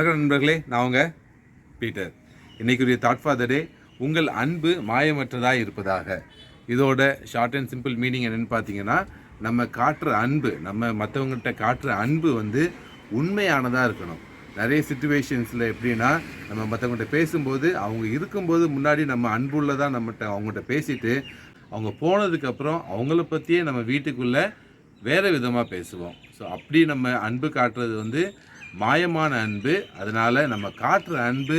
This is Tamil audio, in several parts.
வணக்கம் நண்பர்களே நான் உங்கள் பீட்டர். இன்றைக்குரிய தாட் ஃபார் த டே உங்கள் அன்பு மாயமற்றதாக இருப்பதாக. இதோட ஷார்ட் அண்ட் சிம்பிள் மீனிங் என்னென்னு பார்த்தீங்கன்னா நம்ம காட்டுற அன்பு நம்ம மற்றவங்ககிட்ட காட்டுற அன்பு வந்து உண்மையானதாக இருக்கணும். நிறைய சுச்சுவேஷன்ஸில் எப்படின்னா நம்ம மற்றவங்ககிட்ட பேசும்போது அவங்க இருக்கும்போது முன்னாடி நம்ம அன்புள்ளதாக நம்மகிட்ட அவங்ககிட்ட பேசிட்டு அவங்க போனதுக்கப்புறம் அவங்கள பற்றியே நம்ம வீட்டுக்குள்ளே வேறு விதமாக பேசுவோம். ஸோ அப்படி நம்ம அன்பு காட்டுறது வந்து மாயமான அன்பு அதனால் நம்ம காட்டுற அன்பு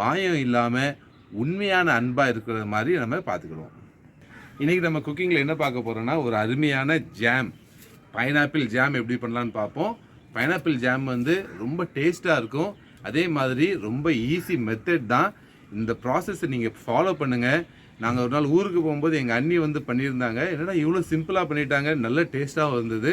மாயம் இல்லாமல் உண்மையான அன்பாக இருக்கிற மாதிரி நம்ம பார்த்துக்கிடுவோம். இன்றைக்கி நம்ம குக்கிங்கில் என்ன பார்க்க போகிறோன்னா ஒரு அருமையான ஜாம் பைனாப்பிள் ஜாம் எப்படி பண்ணலான்னு பார்ப்போம். பைனாப்பிள் ஜாம் வந்து ரொம்ப டேஸ்ட்டாக இருக்கும். அதே மாதிரி ரொம்ப ஈஸி மெத்தட் தான். இந்த ப்ராசஸை நீங்கள் ஃபாலோ பண்ணுங்கள் நாங்கள் ஒரு நாள் ஊருக்கு போகும்போது எங்கள் அண்ணி வந்து பண்ணியிருந்தாங்க. என்னடா இவ்வளோ சிம்பிளாக பண்ணிட்டாங்க. நல்ல டேஸ்ட்டாகவும் இருந்தது.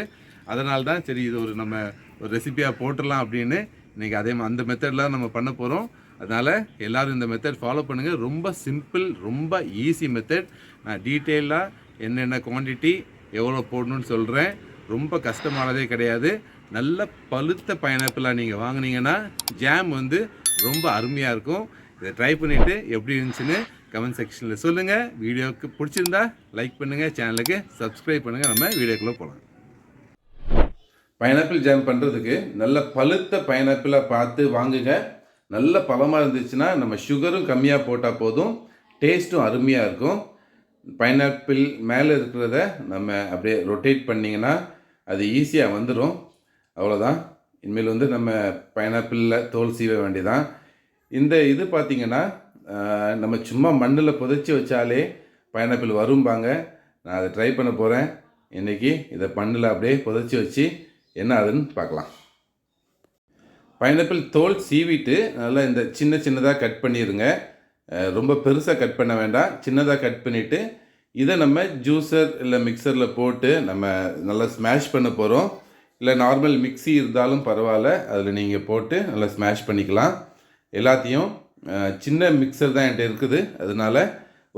அதனால தான் சரி இது ஒரு நம்ம ஒரு ரெசிபியாக போட்டுடலாம் அப்படின்னு இன்றைக்கி அதே அந்த மெத்தடில் நம்ம பண்ண போகிறோம் அதனால் எல்லோரும் இந்த மெத்தட் ஃபாலோ பண்ணுங்கள் ரொம்ப சிம்பிள் ரொம்ப ஈஸி மெத்தட் நான் டீட்டெயிலாக என்னென்ன குவான்டிட்டி எவ்வளோ போடணும்னு சொல்கிறேன் ரொம்ப கஷ்டமானதே கிடையாது. நல்ல பழுத்த பைனாப்பிளாக நீங்கள் வாங்குனீங்கன்னா ஜாம் வந்து ரொம்ப அருமையாக இருக்கும். இதை ட்ரை பண்ணிவிட்டு எப்படி இருந்துச்சுன்னு கமெண்ட் செக்ஷனில் சொல்லுங்கள் வீடியோவுக்கு பிடிச்சிருந்தா லைக் பண்ணுங்கள் சேனலுக்கு சப்ஸ்கிரைப் பண்ணுங்கள் நம்ம வீடியோக்குள்ளே போகலாம். பைனாப்பிள் ஜாம் பண்ணுறதுக்கு நல்ல பழுத்த பைனாப்பிளாக பார்த்து வாங்குங்க. நல்ல பழமாக இருந்துச்சுன்னா நம்ம சுகரும் கம்மியாக போட்டால் போதும். டேஸ்ட்டும் அருமையாக இருக்கும். பைனாப்பிள் மேலே இருக்கிறத நம்ம அப்படியே ரொட்டேட் பண்ணிங்கன்னா அது ஈஸியாக வந்துடும் அவ்வளோதான் இனிமேல் வந்து நம்ம பைனாப்பிளில் தோல் சீவ வேண்டியதான் இந்த இது பார்த்திங்கன்னா நம்ம சும்மா மண்ணில் புதைச்சி வச்சாலே பைனாப்பிள் வரும்பாங்க. நான் அதை ட்ரை பண்ண போகிறேன் இன்றைக்கி இதை மண்ணில் அப்படியே புதைச்சி வச்சு என்ன ஆகுதுன்னு பார்க்கலாம். பைனாப்பிள் தோல் சீவிட்டு நல்லா இந்த சின்ன சின்னதாக கட் பண்ணிடுங்க ரொம்ப பெருசாக கட் பண்ண வேண்டாம். சின்னதாக கட் பண்ணிவிட்டு இதை நம்ம ஜூஸர் இல்லை மிக்சரில் போட்டு நம்ம நல்லா ஸ்மாஷ் பண்ண போகிறோம் இல்லை நார்மல் மிக்ஸி இருந்தாலும் பரவாயில்ல. அதில் நீங்கள் போட்டு நல்லா ஸ்மாஷ் பண்ணிக்கலாம். எல்லாத்தையும் சின்ன மிக்சர் தான் என்கிட்ட இருக்குது. அதனால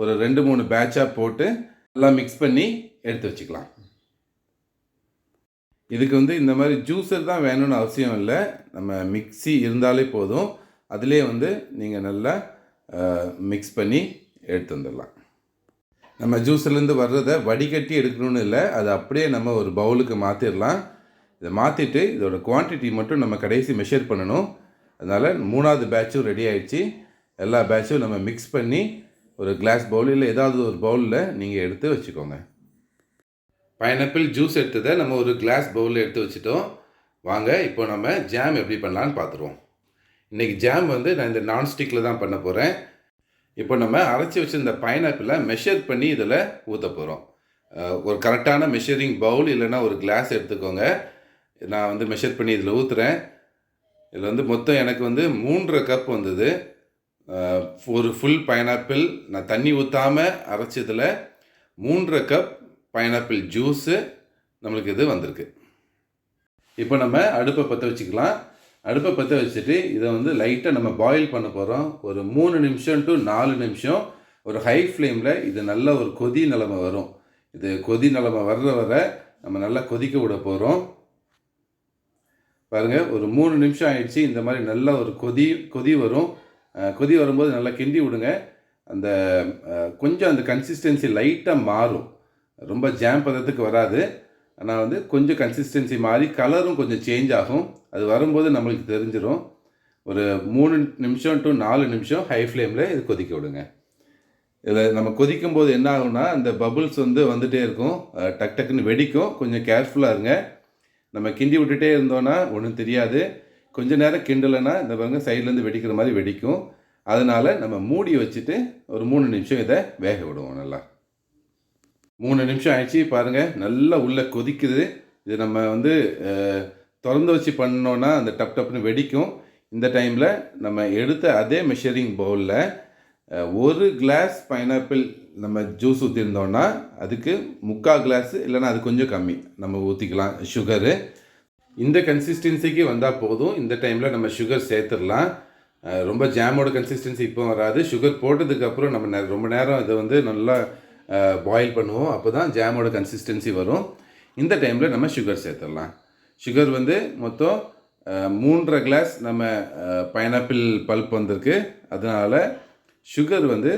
ஒரு ரெண்டு மூணு பேட்சாக போட்டு நல்லா மிக்ஸ் பண்ணி எடுத்து வச்சுக்கலாம். இதுக்கு வந்து இந்த மாதிரி ஜூஸர் தான் வேணும்னு அவசியம் இல்லை. நம்ம மிக்ஸி இருந்தாலே போதும். அதிலே வந்து நீங்கள் நல்லா மிக்ஸ் பண்ணி எடுத்து வந்துடலாம். நம்ம ஜூஸ்லேருந்து வர்றதை வடிகட்டி எடுக்கணும்னு இல்லை. அது அப்படியே நம்ம ஒரு பவுலுக்கு மாற்றிடலாம் இதை மாற்றிட்டு இதோட குவான்டிட்டி மட்டும் நம்ம கடைசி மெஷர் பண்ணணும். அதனால் மூணாவது பேட்சும் ரெடி ஆகிடுச்சு எல்லா பேட்சும் நம்ம மிக்ஸ் பண்ணி ஒரு கிளாஸ் பவுல் இல்லை ஏதாவது ஒரு பவுலில் நீங்கள் எடுத்து வச்சுக்கோங்க. பைனாப்பிள் ஜூஸ் எடுத்ததை நம்ம ஒரு கிளாஸ் பவுலில் எடுத்து வச்சுட்டோம். வாங்க இப்போ நம்ம ஜாம் எப்படி பண்ணலான்னு பார்த்துருவோம். இன்றைக்கி ஜாம் வந்து நான் இந்த நான்ஸ்டிக்கில் தான் பண்ண போகிறேன் இப்போ நம்ம அரைச்சி வச்சுருந்த பைனாப்பிளை மெஷர் பண்ணி இதில் ஊற்ற போகிறோம் ஒரு கரெக்டான மெஷரிங் பவுல் இல்லைன்னா ஒரு கிளாஸ் எடுத்துக்கோங்க. நான் வந்து மெஷர் பண்ணி இதில் ஊற்றுறேன் இதில் வந்து மொத்தம் எனக்கு வந்து மூன்றரை கப் வந்தது. ஒரு ஃபுல் பைனாப்பிள் நான் தண்ணி ஊற்றாமல் அரைச்சதில் மூன்றரை கப் பைனாப்பிள் ஜூஸு நம்மளுக்கு இது வந்திருக்கு. இப்போ நம்ம அடுப்பை பற்ற வச்சுக்கலாம். அடுப்பை பற்ற வச்சுட்டு இதை வந்து லைட்டாக நம்ம பாயில் பண்ண போகிறோம் ஒரு மூணு நிமிஷம் டு நாலு நிமிஷம். ஒரு ஹை ஃப்ளேமில் இது நல்ல ஒரு கொதி நிலமை வரும். இது கொதி நிலமை வர்ற வர நம்ம நல்லா கொதிக்க விட போகிறோம் பாருங்கள் ஒரு மூணு நிமிஷம் ஆயிடுச்சு. இந்த மாதிரி நல்ல ஒரு கொதி கொதி வரும். கொதி வரும்போது நல்லா கிண்டி விடுங்க. அந்த கொஞ்சம் அந்த கன்சிஸ்டன்சி லைட்டாக மாறும். ரொம்ப ஜாம் பதத்துக்கு வராது. ஆனால் வந்து கொஞ்சம் கன்சிஸ்டன்சி மாறி கலரும் கொஞ்சம் சேஞ்ச் ஆகும். அது வரும்போது நம்மளுக்கு தெரிஞ்சிடும் ஒரு மூணு நிமிஷம் டு நாலு நிமிஷம் ஹை ஃப்ளேமில் இது கொதிக்க விடுங்க. இதில் நம்ம கொதிக்கும் போது என்ன ஆகும்னா அந்த பபுள்ஸ் வந்து வந்துகிட்டே இருக்கும். டக் டக்குன்னு வெடிக்கும். கொஞ்சம் கேர்ஃபுல்லாக இருங்க. நம்ம கிண்டி விட்டுட்டே இருந்தோன்னா ஒன்றும் தெரியாது. கொஞ்ச நேரம் கிண்டலைன்னா இந்த பாருங்க சைட்லேருந்து வெடிக்கிற மாதிரி வெடிக்கும். அதனால் நம்ம மூடி வச்சுட்டு ஒரு மூணு நிமிஷம் இதை வேக விடுவோம் நல்லா. மூணு நிமிஷம் ஆயிடுச்சு பாருங்கள் நல்லா உள்ளே கொதிக்குது. இது நம்ம வந்து திறந்து வச்சு பண்ணோன்னா அந்த டப் டப்னு வெடிக்கும். இந்த டைமில் நம்ம எடுத்த அதே மெஷரிங் பவுலில் ஒரு கிளாஸ் பைனாப்பிள் நம்ம ஜூஸ் ஊற்றிருந்தோன்னா அதுக்கு முக்கால் கிளாஸ் இல்லைன்னா அது கொஞ்சம் கம்மி. நம்ம ஊற்றிக்கலாம் சுகரு இந்த கன்சிஸ்டன்சிக்கு வந்தால் போதும். இந்த டைமில் நம்ம சுகர் சேர்த்துடலாம். ரொம்ப ஜாமோட கன்சிஸ்டன்சி இப்போ வராது. சுகர் போட்டதுக்கப்புறம் நம்ம ரொம்ப நேரம் இதை வந்து நல்லா பாயில் பண்ணுவோம். அப்போ தான் ஜாமோட கன்சிஸ்டன்சி வரும். இந்த டைமில் நம்ம சுகர் சேர்த்துடலாம். சுகர் வந்து மொத்தம் மூன்றரை கிளாஸ் நம்ம பைனாப்பிள் பல்ப் வந்திருக்கு. அதனால் சுகர் வந்து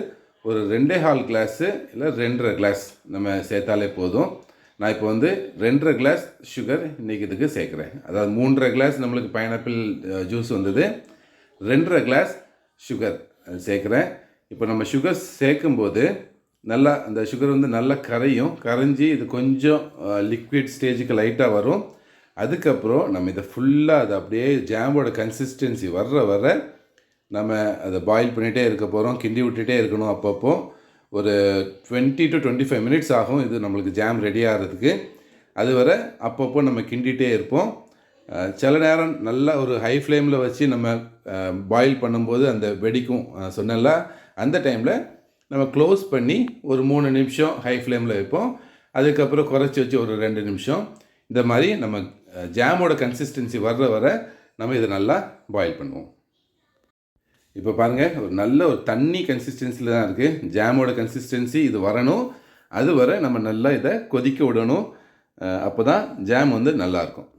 ஒரு ரெண்டே ஹால் கிளாஸு இல்லை ரெண்டரை கிளாஸ் நம்ம சேர்த்தாலே போதும். நான் இப்போ வந்து ரெண்டரை கிளாஸ் சுகர் இன்றைக்கி இதுக்கு சேர்க்குறேன். அதாவது மூன்றரை கிளாஸ் நம்மளுக்கு பைனாப்பிள் ஜூஸ் வந்தது. ரெண்டரை கிளாஸ் சுகர் சேர்க்குறேன். இப்போ நம்ம சுகர் சேர்க்கும்போது நல்லா அந்த சுகர் வந்து நல்லா கரையும். கரைஞ்சி இது கொஞ்சம் லிக்விட் ஸ்டேஜுக்கு லைட்டாக வரும். அதுக்கப்புறம் நம்ம இதை ஃபுல்லாக அது அப்படியே ஜாமோட கன்சிஸ்டன்சி வர்ற வர நம்ம அதை பாயில் பண்ணிகிட்டே இருக்க போகிறோம் கிண்டி விட்டுகிட்டே இருக்கணும் அப்பப்போ. ஒரு twenty to twenty five minutes ஆகும் இது நம்மளுக்கு ஜாம் ரெடி ஆகிறதுக்கு அது வர அப்பப்போ நம்ம கிண்டிகிட்டே இருப்போம். சில நேரம் நல்லா ஒரு ஹை ஃப்ளேமில் வச்சு நம்ம பாயில் பண்ணும்போது அந்த வெடிக்கும். சொன்னல அந்த டைமில் நம்ம க்ளோஸ் பண்ணி ஒரு மூணு நிமிஷம் ஹை ஃப்ளேமில் வைப்போம். அதுக்கப்புறம் குறைச்சி வச்சு ஒரு ரெண்டு நிமிஷம். இந்த மாதிரி நம்ம ஜாமோட கன்சிஸ்டன்சி வர்ற வர நம்ம இதை நல்லா பாயில் பண்ணுவோம். இப்போ பாருங்கள் ஒரு நல்ல ஒரு தண்ணி கன்சிஸ்டன்சியில் தான் இருக்குது ஜாமோட கன்சிஸ்டன்சி இது வரணும். அது வர நம்ம நல்லா இதை கொதிக்க விடணும். அப்போ தான் ஜாம் வந்து நல்லாயிருக்கும்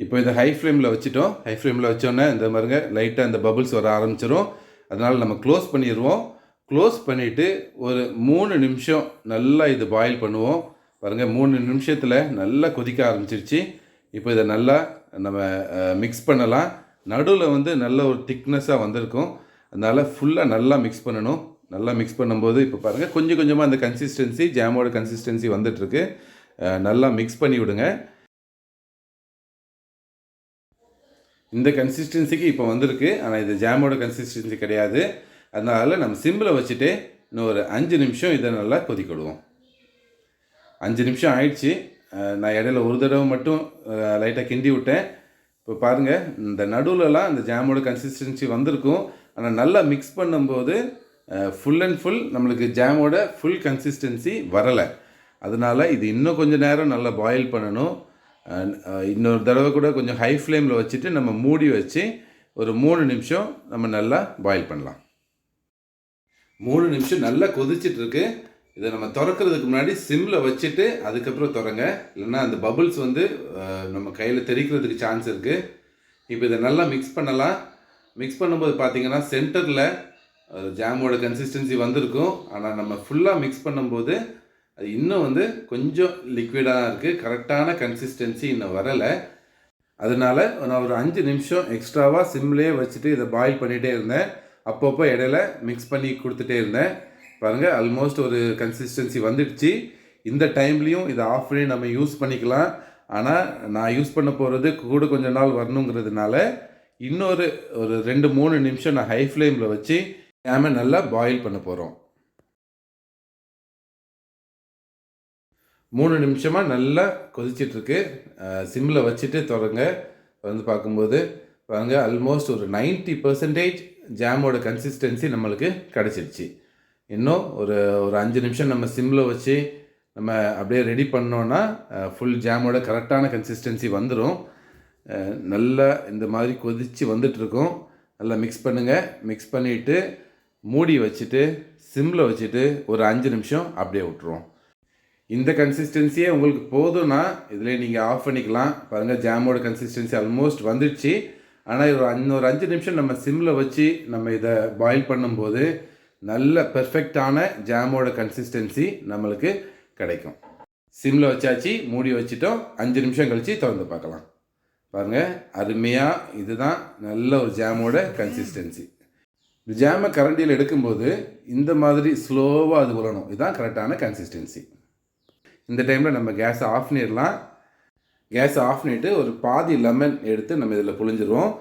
இப்போ இதை ஹை ஃப்ளேமில் வச்சுட்டோம். ஹை ஃப்ளேமில் வச்சோன்னே இந்த மாதிரிங்க லைட்டாக இந்த பபுள்ஸ் வர ஆரம்பிச்சிடும் அதனால் நம்ம க்ளோஸ் பண்ணிடுவோம் க்ளோஸ் பண்ணிவிட்டு ஒரு மூணு நிமிஷம் நல்லா இது பாயில் பண்ணுவோம். பாருங்கள் மூணு நிமிஷத்தில் நல்லா கொதிக்க ஆரம்பிச்சிருச்சு. இப்போ இதை நல்லா நம்ம மிக்ஸ் பண்ணலாம். நடுவில் வந்து நல்ல ஒரு திக்னஸாக வந்திருக்கும். அதனால் ஃபுல்லாக நல்லா மிக்ஸ் பண்ணணும். நல்லா மிக்ஸ் பண்ணும்போது இப்போ பாருங்கள் கொஞ்சம் கொஞ்சமாக அந்த கன்சிஸ்டன்சி ஜாமோட கன்சிஸ்டன்சி வந்துட்டுருக்கு. நல்லா மிக்ஸ் பண்ணி விடுங்க. இந்த கன்சிஸ்டன்சிக்கு இப்போ வந்திருக்கு. ஆனால் இது ஜாமோட கன்சிஸ்டன்சி கிடையாது. அதனால் நம்ம சிம்பிளை வச்சுட்டு இன்னும் ஒரு அஞ்சு நிமிஷம் இதை நல்லா கொதிக்க விடுவோம் அஞ்சு நிமிஷம் ஆயிடுச்சு. நான் இடையில ஒரு தடவை மட்டும் லைட்டாக கிண்டி விட்டேன். இப்போ பாருங்கள் இந்த நடுவுலலாம் இந்த ஜாமோட கன்சிஸ்டன்சி வந்திருக்கும். ஆனால் நல்லா மிக்ஸ் பண்ணும்போது ஃபுல் அண்ட் ஃபுல் நம்மளுக்கு ஜாமோட ஃபுல் கன்சிஸ்டன்சி வரலை. அதனால் இது இன்னும் கொஞ்சம் நேரம் நல்லா பாயில் பண்ணணும். இன்னொரு தடவை கூட கொஞ்சம் ஹை ஃப்ளேமில் வச்சுட்டு நம்ம மூடி வச்சு ஒரு மூணு நிமிஷம் நம்ம நல்லா பாயில் பண்ணலாம். மூணு நிமிஷம் நல்லா கொதிச்சுட்டு இருக்கு இதை நம்ம திறக்கிறதுக்கு முன்னாடி சிம்மில் வச்சுட்டு அதுக்கப்புறம் திறங்க. இல்லைன்னா அந்த பபுள்ஸ் வந்து நம்ம கையில் தெறிக்கிறதுக்கு சான்ஸ் இருக்குது இப்போ இதை நல்லா மிக்ஸ் பண்ணலாம். மிக்ஸ் பண்ணும்போது பார்த்தீங்கன்னா சென்டரில் ஜாமோட கன்சிஸ்டன்சி வந்திருக்கும். ஆனால் நம்ம ஃபுல்லாக மிக்ஸ் பண்ணும்போது அது இன்னும் வந்து கொஞ்சம் லிக்விடாக இருக்குது கரெக்டான கன்சிஸ்டன்சி இன்னும் வரலை. அதனால நான் ஒரு அஞ்சு நிமிஷம் எக்ஸ்ட்ராவாக சிம்லேயே வச்சுட்டு இதை பாயில் பண்ணிகிட்டே இருந்தேன். அப்பப்போ இடையில மிக்ஸ் பண்ணி கொடுத்துட்டே இருந்தேன். பாருங்கள் ஆல்மோஸ்ட் ஒரு கன்சிஸ்டன்சி வந்துடுச்சு. இந்த டைம்லேயும் இதை ஆஃப் பண்ணி நம்ம யூஸ் பண்ணிக்கலாம். ஆனால் நான் யூஸ் பண்ண போகிறது கூட கொஞ்ச நாள் வரணுங்கிறதுனால இன்னொரு ஒரு ரெண்டு மூணு நிமிஷம் நான் ஹை ஃப்ளேமில் வச்சு நாம் நல்லா பாயில் பண்ண போகிறோம் மூணு நிமிஷமாக நல்லா கொதிச்சிட்ருக்கு சிம்மில் வச்சுட்டு தொடங்க. வந்து பார்க்கும்போது பாருங்க ஆல்மோஸ்ட் ஒரு 90% பர்சன்டேஜ் ஜாமோட கன்சிஸ்டன்சி நம்மளுக்கு கிடச்சிருச்சு. இன்னும் ஒரு ஒரு அஞ்சு நிமிஷம் நம்ம சிம்மில் வச்சு நம்ம அப்படியே ரெடி பண்ணோன்னா ஃபுல் ஜாமோட கரெக்டான கன்சிஸ்டன்சி வந்துடும் நல்லா இந்த மாதிரி கொதித்து வந்துட்டுருக்கோம் நல்லா மிக்ஸ் பண்ணுங்கள் மிக்ஸ் பண்ணிவிட்டு மூடி வச்சுட்டு சிம்மில் வச்சுட்டு ஒரு அஞ்சு நிமிஷம் அப்படியே விட்டுருவோம். இந்த கன்சிஸ்டன்சியே உங்களுக்கு போதும்னா இதில் நீங்கள் ஆஃப் பண்ணிக்கலாம். பாருங்கள் ஜாமோட கன்சிஸ்டன்சி ஆல்மோஸ்ட் வந்துடுச்சு. ஆனால் ஒரு இன்னொரு அஞ்சு நிமிஷம் நம்ம சிம்மில் வச்சு நம்ம இதை பாயில் பண்ணும்போது நல்ல பெர்ஃபெக்டான ஜாமோட கன்சிஸ்டன்சி நம்மளுக்கு கிடைக்கும். சிம்மில் வச்சாச்சு மூடி வச்சுட்டோம் அஞ்சு நிமிஷம் கழித்து திறந்து பார்க்கலாம். பாருங்கள் அருமையாக இதுதான் நல்ல ஒரு ஜாமோட கன்சிஸ்டன்சி இந்த ஜாமை கரண்டியில் எடுக்கும்போது இந்த மாதிரி ஸ்லோவாக அது விழணும் இதுதான் கரெக்டான கன்சிஸ்டன்சி இந்த டைமில் நம்ம கேஸை ஆஃப் பண்ணிடலாம். கேஸை ஆஃப் பண்ணிவிட்டு ஒரு பாதி லெமன் எடுத்து நம்ம இதில் புழிஞ்சிருவோம்.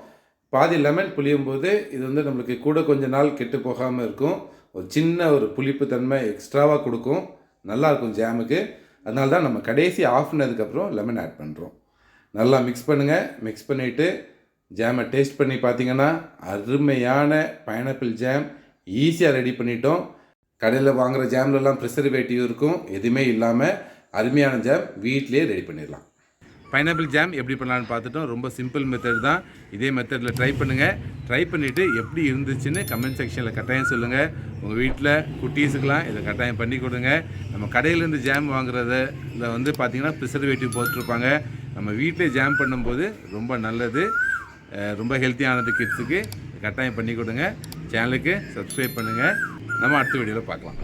பாதி லெமன் புளியும் போது இது வந்து நம்மளுக்கு கூட கொஞ்ச நாள் கெட்டு போகாமல் இருக்கும். ஒரு சின்ன ஒரு புளிப்பு தன்மை எக்ஸ்ட்ராவாக கொடுக்கும். நல்லாயிருக்கும் ஜாமுக்கு. அதனால தான் நம்ம கடைசி ஆஃப் பண்ணதுக்கப்புறம் லெமன் ஆட் பண்ணுறோம் நல்லா மிக்ஸ் பண்ணுங்கள் மிக்ஸ் பண்ணிவிட்டு ஜாமை டேஸ்ட் பண்ணி பார்த்தீங்கன்னா அருமையான பைனாப்பிள் ஜாம் ஈஸியாக ரெடி பண்ணிட்டோம். கடையில் வாங்குகிற ஜாம்லலாம் ப்ரிசர்வேட்டிவ் இருக்கும். எதுவுமே இல்லாமல் அருமையான ஜாம் வீட்டிலேயே ரெடி பண்ணிடலாம். பைனாப்பிள் ஜாம் எப்படி பண்ணலான்னு பார்த்துட்டோம். ரொம்ப சிம்பிள் மெத்தட் தான். இதே மெத்தடில் ட்ரை பண்ணுங்கள் ட்ரை பண்ணிவிட்டு எப்படி இருந்துச்சுன்னு கமெண்ட் செக்ஷனில் கட்டாயம் சொல்லுங்கள் உங்கள் வீட்டில் குட்டீஸுக்கெலாம் இதை கட்டாயம் பண்ணி கொடுங்க. நம்ம கடையிலேருந்து ஜாம் இதில் வந்து பார்த்திங்கன்னா ப்ரிசர்வேட்டிவ் போட்டிருப்பாங்க நம்ம வீட்டிலே ஜாம் பண்ணும்போது ரொம்ப நல்லது. ரொம்ப ஹெல்த்தியானது கிட்ஸுக்கு கட்டாயம் பண்ணி கொடுங்க. சேனலுக்கு சப்ஸ்கிரைப் பண்ணுங்கள் நம்ம அடுத்த வீடியோவில் பார்க்கலாம்.